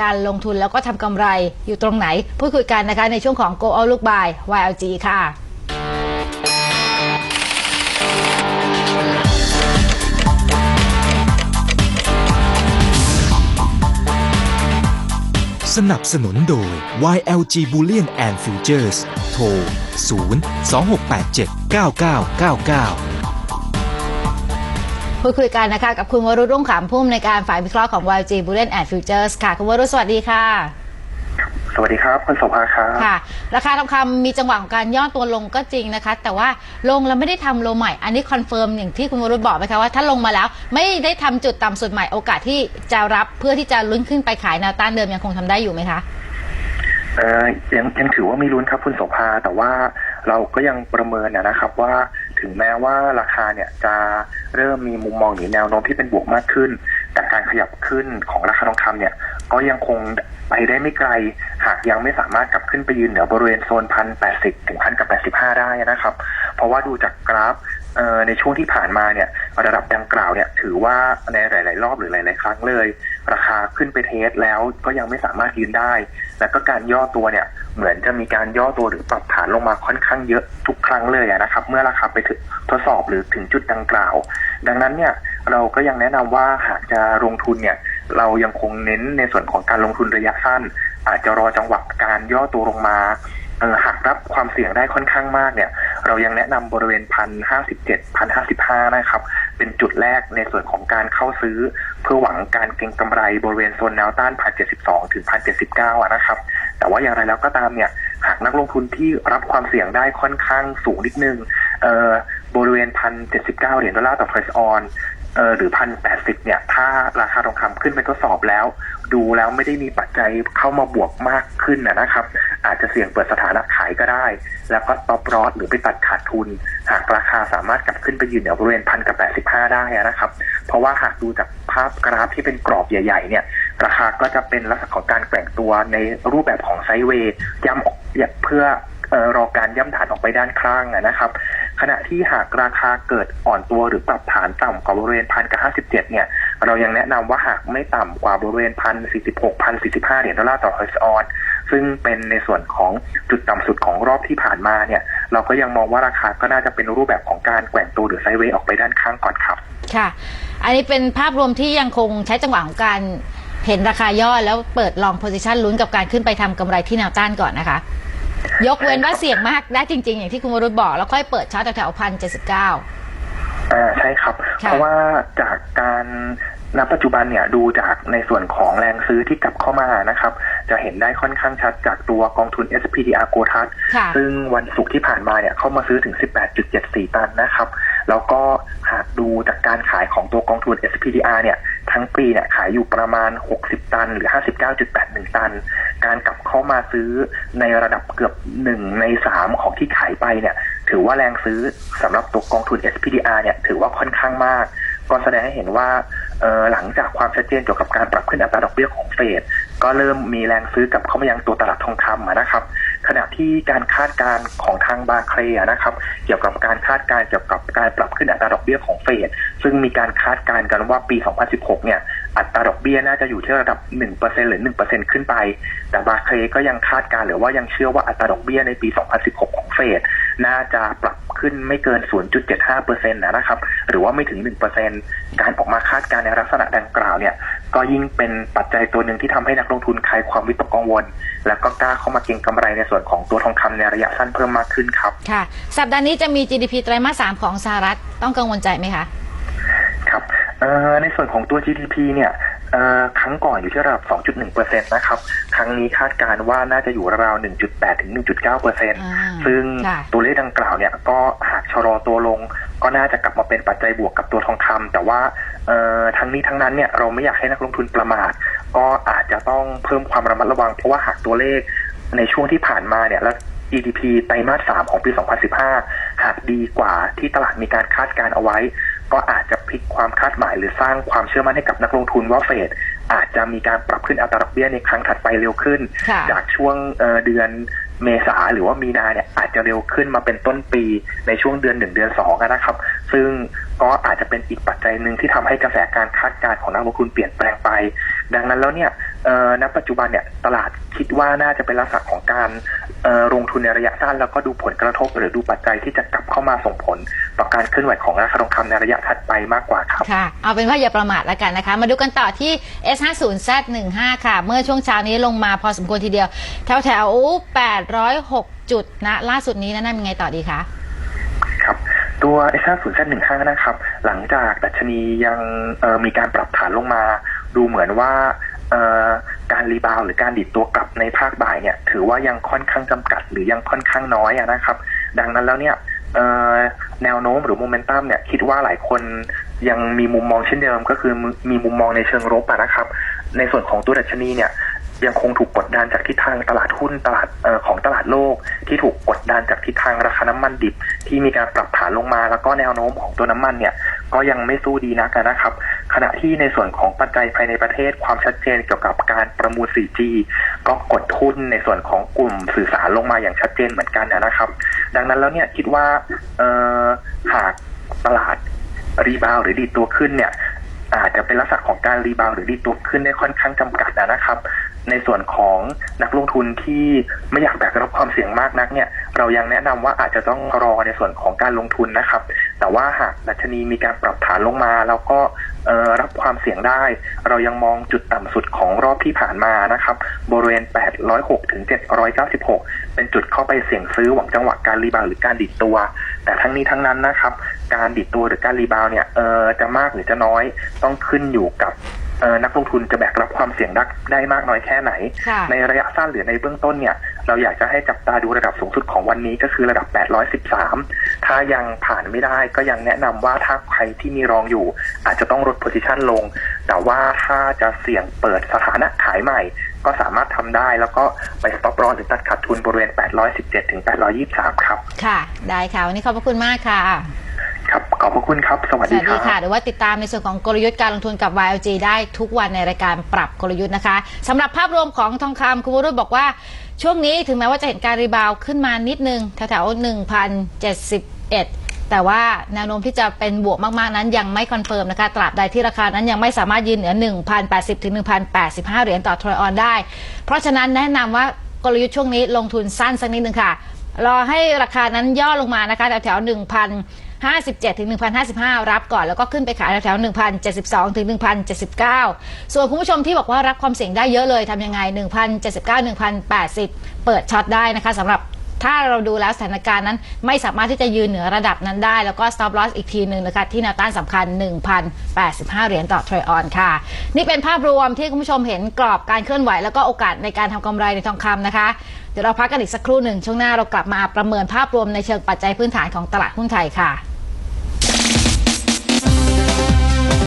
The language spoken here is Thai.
การลงทุนแล้วก็ทำกำไรอยู่ตรงไหน พูดคุยกันนะคะในช่วงของ Go Out Look by YLG ค่ะสนับสนุนโดย YLG Bullion and Futures โทร 0 2687 9999 พูดคุยกันนะคะ กับคุณวรุษรุ่งขำผู้อำนวยการฝ่ายวิเคราะห์ของ YLG Bullion and Futures ค่ะ คุณวรุษสวัสดีค่ะ สวัสดีครับ คุณโสภาครับค่ะ ราคาทองคำมีจังหวะของการย่อตัวลงก็จริงนะคะ แต่ว่าลงแล้วไม่ได้ทำโลใหม่ อันนี้คอนเฟิร์มอย่างที่คุณวรุษบอกไหมคะว่าถ้าลงมาแล้วไม่ได้ทำจุดต่ำสุดใหม่โอกาสที่จะรับเพื่อที่จะลุ้นขึ้นไปขายแนวต้านเดิมยังคงทำได้อยู่ไหมคะเอ่อยังยังถือว่าไม่ลุ้นครับคุณโสภาแต่ว่าเราก็ยังประเมินนะนะครับว่า ถึงแม้ว่าราคาเนี่ยจะเริ่มมีมุมมองหรือแนวโน้มที่เป็นบวกมากขึ้น แต่การขยับขึ้นของราคาทองคำเนี่ย ก็ยังคงไปได้ไม่ไกล หากยังไม่สามารถกลับขึ้นไปยืนเหนือบริเวณโซนพันแปดสิบถึงพันกับแปดสิบห้าได้นะครับ เพราะว่าดูจากกราฟ ในช่วงที่ผ่านมาเนี่ยระดับดังกล่าวเนี่ยถือว่าในหลาย ๆ รอบหรือหลาย ๆ ครั้งเลย ราคาขึ้นไปเทสแล้วก็ยังไม่สามารถยืนได้ แล้วก็การย่อตัวเนี่ยเหมือนจะมีการย่อตัวหรือปรับฐานลงมาค่อนข้างเยอะทุกครั้งเลยนะครับ เมื่อราคาไปถึงทดสอบหรือถึงจุดดังกล่าว ดังนั้นเนี่ยเราก็ยังแนะนำว่าหากจะลงทุนเนี่ยเรายังคงเน้นในส่วนของการลงทุนระยะสั้น อาจจะรอจังหวะการย่อตัวลงมาหากรับความเสี่ยงได้ค่อนข้างมากเนี่ย เรายังแนะนำบริเวณพันห้าสิบเจ็ดพันห้าสิบห้านะครับ เป็นจุดแรกในส่วนของการเข้าซื้อ เพื่อหวังการเก็งกำไรบริเวณโซนแนวต้านพันเจ็ดสิบสองถึงพันเจ็ดสิบเก้านะครับ แต่ว่าอย่างไรแล้วก็ตามเนี่ยหากนักลงทุนที่รับความเสี่ยงได้ค่อนข้างสูงนิดนึงเออบริเวณพันเจ็ดสิบเก้าเหรียญดอลลาร์ต่อ price on เอ่อหรือพันแปดสิบเนี่ย ถ้าราคาทองคำขึ้นไปทดสอบแล้ว ดูแล้วไม่ได้มีปัจจัยเข้ามาบวกมากขึ้นนะนะครับ อาจจะเสี่ยงเปิดสถานะขายก็ได้ แล้วก็ stop loss หรือไปตัดขาดทุน หากราคาสามารถกลับขึ้นไปยืนเหนือบริเวณพันกับแปดสิบห้าได้นะครับ เพราะว่าหากดูจากภาพกราฟที่เป็นกรอบใหญ่ ๆ เนี่ยราคาก็จะเป็นลักษณะของการแกว่งตัวในรูปแบบของไซด์เวย์ย่ำออกเพื่ออ่อรอการย่ำฐานออกไปด้านข้างนะครับ ณะที่หากราคาเกิดอ่อนตัวหรือปรับฐานต่ำกว่าบริเวณพันกับห้าสิบเจ็ดเนี่ย เรายังแนะนำว่าหากไม่ต่ำกว่าบริเวณพันสี่สิบหกพันสี่สิบห้าเหรียญดอลลาร์ต่อเฮออนซึ่งเป็นในส่วนของจุดต่ำสุดของรอบที่ผ่านมาเนี่ย เราก็ยังมองว่าราคาก็น่าจะเป็นรูปแบบของการแกว่งตัวหรือไซด์เวย์ออกไปด้านข้างก่อนครับ ค่ะ อันนี้เป็นภาพรวมที่ยังคงใช้จังหวะของการเห็นราคาย่อแล้วเปิดลองโพซิชันลุ้นกับการขึ้นไปทำกำไรที่แนวต้านก่อนนะคะ ยกเว้นว่าเสี่ยงมากได้จริง ๆ อย่างที่คุณวรุษบอก แล้วค่อยเปิดชาร์ตแถวๆพันเจ็ดสิบเก้าอ่าใช่ครับค่ะเพราะว่าจากการณปัจจุบันเนี่ยดูจากในส่วนของแรงซื้อที่กลับเข้ามานะครับ จะเห็นได้ค่อนข้างชัดจากตัวกองทุน SPDR โกทัสค่ะซึ่งวันศุกร์ที่ผ่านมาเนี่ยเข้ามาซื้อถึง 18.74 ตันนะครับ แล้วก็หากดูจากการขายของตัวกองทุน SPDR เนี่ย ทั้งปีเนี่ยขายอยู่ประมาณ 60 ตัน หรือ 59.81 ตัน การกลับเข้ามาซื้อในระดับเกือบ 1 ใน 3 ของที่ขายไปเนี่ย ถือว่าแรงซื้อสำหรับตัวกองทุน SPDR เนี่ย ถือว่าค่อนข้างมากก็แสดงให้เห็นว่าเอ่อหลังจากความชัดเจนเกี่ยวกับการปรับขึ้นอัตราดอกเบี้ยของเฟดก็เริ่มมีแรงซื้อกลับเข้ามายังตัวตลาดทองคำนะครับ ขณะที่การคาดการณ์ของทางบาเครนะครับ เกี่ยวกับการคาดการณ์เกี่ยวกับการปรับขึ้นอัตราดอกเบี้ยของเฟดซึ่งมีการคาดการณ์กันว่าปี 2016 เนี่ยอัตราดอกเบี้ยน่าจะอยู่ที่ระดับ 1%หรือ 1%ขึ้นไป แต่บาเครก็ยังคาดการณ์หรือว่ายังเชื่อว่าอัตราดอกเบี้ยในปี 2016 ของเฟดน่าจะปรับขึ้นไม่เกิน 0.75%นะครับ หรือว่าไม่ถึง 1%การออกมาคาดการณ์ในลักษณะดังกล่าวเนี่ย ก็ยิ่งเป็นปัจจัยตัวหนึ่งที่ทำให้นักลงทุนคลายความวิตกกังวล แล้วก็กล้าเข้ามาเก็งกำไรในส่วนของตัวทองคำในระยะสั้นเพิ่มมากขึ้นครับ ค่ะ สัปดาห์นี้จะมี GDP ไตรมาสสามของสหรัฐต้องกังวลใจไหมคะ ครับเอ่อในส่วนของตัว GDP เนี่ยเอ่อครั้งก่อนอยู่ที่ระดับ 2.1%นะครับ ครั้งนี้คาดการณ์ว่าน่าจะอยู่ราวๆ1.8 ถึง 1.9%ซึ่งค่ะตัวเลขดังกล่าวเนี่ยก็หากชะลอตัวลง ก็น่าจะกลับมาเป็นปัจจัยบวกกับตัวทองคำแต่ว่าเอ่อทั้งนี้ทั้งนั้นเนี่ยเราไม่อยากให้นักลงทุนประมาทก็อาจจะต้องเพิ่มความระมัดระวัง เพราะว่าหากตัวเลขในช่วงที่ผ่านมาเนี่ยแล้ว GDP ไตรมาส 3 ของปี 2015 หากดีกว่าที่ตลาดมีการคาดการณ์เอาไว้ ก็อาจจะพลิกความคาดหมายหรือสร้างความเชื่อมั่นให้กับนักลงทุนว่าเฟดอาจจะมีการปรับขึ้นอัตราดอกเบี้ยในครั้งถัดไปเร็วขึ้นค่ะจากช่วงเอ่อเดือน เมษาหรือว่ามีนาเนี่ยอาจจะเร็วขึ้นมาเป็นต้นปีในช่วงเดือนหนึ่งเดือนสองนะครับ ซึ่งก็อาจจะเป็นอีกปัจจัยหนึ่งที่ทำให้กระแสการคาดการณ์ของนักลงทุนเปลี่ยนแปลงไป ดังนั้นแล้วเนี่ยเอ่อณปัจจุบันเนี่ยตลาดคิดว่าน่าจะเป็นลักษณะของการเอ่อลงทุนในระยะสั้นแล้วก็ดูผลกระทบ หรือดูปัจจัยที่จะกลับเข้ามาส่งผล ต่อการเคลื่อนไหวของราคาทองคำในระยะถัดไปมากกว่าครับค่ะเอาเป็นว่าอย่าประมาทแล้วกันนะคะ มาดูกันต่อที่ S50Z15 ค่ะ เมื่อช่วงเช้านี้ลงมาพอสมควรทีเดียว แถวแถวๆ806 จุดนะล่าสุดนี้แนะนำยังไงต่อดีคะครับตัว s 5 0 z 1 5 นะครับ หลังจากดัชนียังเอ่อมีการปรับฐานลงมา ดูเหมือนว่าการรีบาวหรือการดิดตัวกลับในภาคบ่ายเนี่ยถือว่ายังค่อนข้างจำกัดหรือยังค่อนข้างน้อยอะนะครับ ดังนั้นแล้วเนี่ยแนวโน้มหรือโมเมนตัมเนี่ยคิดว่าหลายคนยังมีมุมมองเช่นเดิมก็คือมีมุมมองในเชิงลบนะครับ ในส่วนของตัวดัชนีเนี่ยยังคงถูกกดดันจากทิศทางตลาดหุ้นตลาดออของตลาดโลก ที่ถูกกดดันจากทิศทางราคาน้ำมันดิบ ที่มีการปรับฐานลงมา แล้วก็แนวโน้มของตัวน้ำมันเนี่ยก็ยังไม่สู้ดีนักนะครับ ขณะที่ในส่วนของปัจจัยภายในประเทศความชัดเจนเกี่ยวกับการประมูล 4G ก็กดทุนในส่วนของกลุ่มสื่อสารลงมาอย่างชัดเจนเหมือนกันนะครับ ดังนั้นแล้วเนี่ยคิดว่าเออหากตลาดรีบาวหรือดีดตัวขึ้นเนี่ยอาจจะเป็นลักษณะของการรีบาวหรือดีดตัวขึ้นได้ค่อนข้างจำกัดนะครับ ในส่วนของนักลงทุนที่ไม่อยากแบกรับความเสี่ยงมากนักเนี่ย เรายังแนะนำว่าอาจจะต้องรอในส่วนของการลงทุนนะครับ แต่ว่าหากดัชนีมีการปรับฐานลงมา แล้วก็ รับความเสี่ยงได้ เรายังมองจุดต่ำสุดของรอบที่ผ่านมานะครับบริเวณ 806 ถึง 796 เป็นจุดเข้าไปเสี่ยงซื้อหวังจังหวะการรีบาวด์หรือการดิดตัว แต่ทั้งนี้ทั้งนั้นนะครับ การดิดตัวหรือการรีบาวด์เนี่ยเออจะมากหรือจะน้อยต้องขึ้นอยู่กับเอ่อนักลงทุนจะแบกรับความเสี่ยงได้ได้มากน้อยแค่ไหนค่ะในระยะสั้นหรือในเบื้องต้นเนี่ย เราอยากจะให้จับตาดูระดับสูงสุดของวันนี้ก็คือระดับ 813 ถ้ายังผ่านไม่ได้ก็ยังแนะนำว่าถ้าใครที่มีรองอยู่ อาจจะต้องลด position ลง แต่ว่าถ้าจะเสี่ยงเปิดสถานะขายใหม่ ก็สามารถทำได้แล้วก็ไป stop loss หรือตัดขาดทุนบริเวณ 817 ถึง 823 ครับ ค่ะ ได้ค่ะ วันนี้ขอบพระคุณมากค่ะ ครับขอบพระคุณครับ สวัสดีวัสดีค่ะ หรือว่าติดตามในส่วนของกลยุทธ์การลงทุนกับ YLG ได้ทุกวันในรายการปรับกลยุทธ์นะคะสำหรับภาพรวมของทองคำคุณวรุษบอกว่า ช่วงนี้ถึงแม้ว่าจะเห็นการรีบาวขึ้นมานิดนึงแถวๆ1,071แต่ว่าแนวโน้มที่จะเป็นบวกมาก ๆ นั้นยังไม่คอนเฟิร์มนะคะตราบใดที่ราคานั้นยังไม่สามารถยืนเหนือ 1,080 ถึง 1,085 เหรียญต่อทรอยออนได้ เพราะฉะนั้นแนะนำว่ากลยุทธ์ช่วงนี้ลงทุนสั้นสักนิดนึงค่ะ รอให้ราคานั้นย่อลงมานะคะแถวๆ 1,057 ถึง 1,055 รับก่อน แล้วก็ขึ้นไปขายแถวๆ1,072 ถึง 1,079 ส่วนคุณผู้ชมที่บอกว่ารับความเสี่ยงได้เยอะเลยทำยังไง 1,079 1,080 เปิดช็อตได้นะคะสำหรับถ้าเราดูแล้วสถานการณ์นั้นไม่สามารถที่จะยืนเหนือระดับนั้นได้ แล้วก็ stop loss อีกทีหนึ่งนะคะที่แนวต้านสำคัญ 1,085 เหรียญต่อทรอยออนค่ะ นี่เป็นภาพรวมที่คุณผู้ชมเห็นกรอบการเคลื่อนไหว แล้วก็โอกาสในการทำกำไรในทองคำนะคะ เดี๋ยวเราพักกันอีกสักครู่หนึ่งช่วงหน้าเรากลับมาประเมินภาพรวมในเชิงปัจจัยพื้นฐานของตลาดหุ้นไทยค่ะ